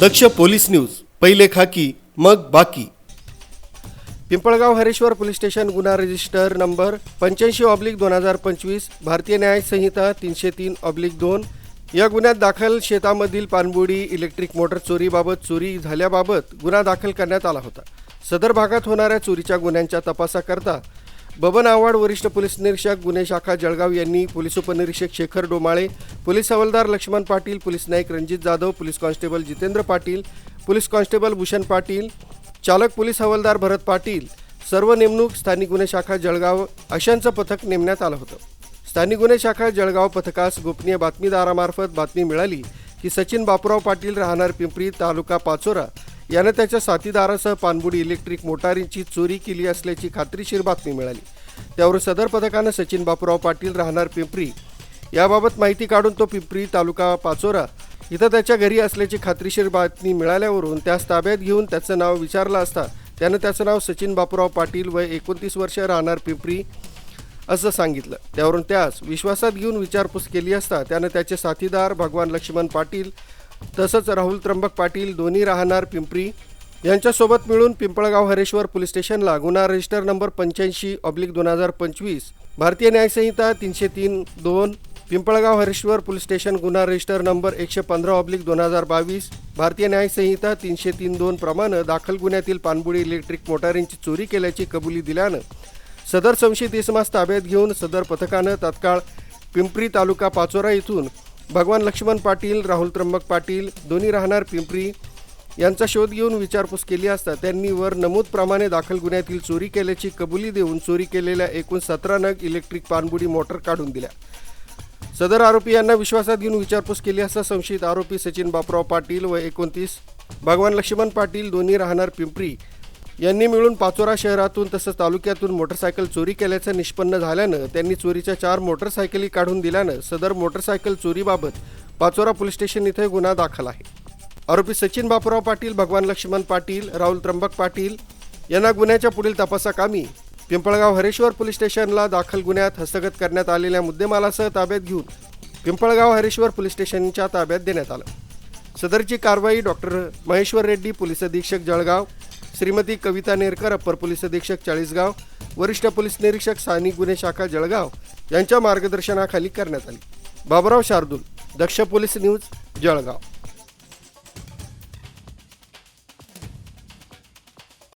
दक्ष police news पहिले खाकी मग बाकी. पिंपळगाव हरेश्वर पोलीस स्टेशन गुन्हा रजिस्टर नंबर पंच्याऐंशी ऑब्लिक दोन हजार पंचवीस भारतीय न्याय संहिता तीनशे तीन ऑब्लिक दोन. या गुन्ह्यात दाखल शेतामधील पाणबुडी इलेक्ट्रिक मोटर चोरीबाबत चोरी झाल्याबाबत गुन्हा दाखल करण्यात आला होता. सदर भागात होणाऱ्या चोरीच्या गुन्ह्यांच्या तपासाकरता बबन आव्हाड वरिष्ठ पोलीस निरीक्षक गुन्हे शाखा जळगाव यांनी पोलीस उपनिरीक्षक Shekhar Domale police havaldar Laxman Patil police Naik Ranjit Jadhav police constable Jitendra Patil police constable Bhushan Patil चालक पोलीस हवालदार भरत पाटील सर्व नेमणूक स्थानिक गुन्हे शाखा जळगाव अशांचं पथक नेमण्यात आलं होतं. स्थानिक गुन्हे शाखा जळगाव पथकास गोपनीय बातमीदारामार्फत बातमी मिळाली की सचिन बापूराव पाटील राहणार पिंपरी तालुका पाचोरा. यानं त्याच्या साथीदारासह पानबुडी इलेक्ट्रिक मोटारींची चोरी केली असल्याची खात्रीशीर बातमी मिळाली. त्यावरून सदर पथकानं सचिन बापूराव पाटील राहणार पिंपरी. याबाबत माहिती काढून तो पिंपरी तालुका पाचोरा. इथं त्याच्या घरी असल्याची खात्रीशीर बातमी मिळाल्यावरून त्यास ताब्यात घेऊन त्याचं नाव विचारलं असता त्यानं त्याचं नाव सचिन बापूराव पाटील वय एकोणतीस वर्ष राहणार पिंपरी असं सांगितलं. त्यावरून त्यास विश्वासात घेऊन विचारपूस केली असता त्यानं त्याचे साथीदार भगवान लक्ष्मण पाटील तसंच राहुल त्र्यंबक पाटील दोन्ही राहणार पिंपरी यांच्यासोबत मिळून पिंपळगाव हरेश्वर पोलीस स्टेशनला गुन्हा रजिस्टर नंबर पंच्याऐंशी ऑब्लिक दोन हजार पंचवीस भारतीय न्यायसंहिता तीनशे तीन दोन पिंपळगाव हरेश्वर पोलीस स्टेशन गुन्हा रजिस्टर नंबर एकशे पंधरा ऑब्लिक दोन हजार बावीस भारतीय न्यायसंहिता तीनशे तीन दोन प्रमाणे दाखल गुन्ह्यातील पाणबुडी इलेक्ट्रिक मोटारींची चोरी केल्याची कबुली दिल्यानं सदर संशयित इसमास ताब्यात घेऊन सदर पथकानं तात्काळ पिंपरी तालुका पाचोरा इथून भगवान लक्ष्मण पाटील राहुल त्र्यंबक पाटील दोन्ही राहणार पिंपरी यांचा शोध घेऊन विचारपूस केली असता त्यांनी वर नमूदप्रमाणे दाखल गुन्ह्यातील चोरी केल्याची कबुली देऊन चोरी केलेल्या एकूण सतरा नग इलेक्ट्रिक पाणबुडी मोटर काढून दिल्या. सदर आरोपी यांना विश्वासात घेऊन विचारपूस केली असता संशयित आरोपी सचिन बापराव पाटील व एकोणतीस भगवान लक्ष्मण पाटील दोन्ही राहणार पिंपरी यांनी मिळून पाचोरा शहरातून तसंच तालुक्यातून मोटरसायकल चोरी केल्याचं निष्पन्न झाल्यानं त्यांनी चोरीच्या चार मोटरसायकली काढून दिल्यानं सदर मोटरसायकल चोरीबाबत पाचोरा पोलीस स्टेशन इथे गुन्हा दाखल आहे. आरोपी सचिन बापूराव पाटील भगवान लक्ष्मण पाटील राहुल त्र्यंबक पाटील यांना गुन्ह्याच्या पुढील तपासाकामी पिंपळगाव हरेश्वर पोलीस स्टेशनला दाखल गुन्ह्यात हस्तगत करण्यात आलेल्या मुद्देमालासह ताब्यात घेऊन पिंपळगाव हरेश्वर पोलीस स्टेशनच्या ताब्यात देण्यात आलं. सदरची कारवाई डॉक्टर महेश्वर रेड्डी पोलीस अधीक्षक जळगाव श्रीमती कविता नेरकर अप्पर पोलीस अधीक्षक चाळीसगाव वरिष्ठ पोलीस निरीक्षक स्थानिक गुन्हे शाखा जळगाव यांच्या मार्गदर्शनाखाली करण्यात आली. Babrao Shardul Daksh police news Jalgaon.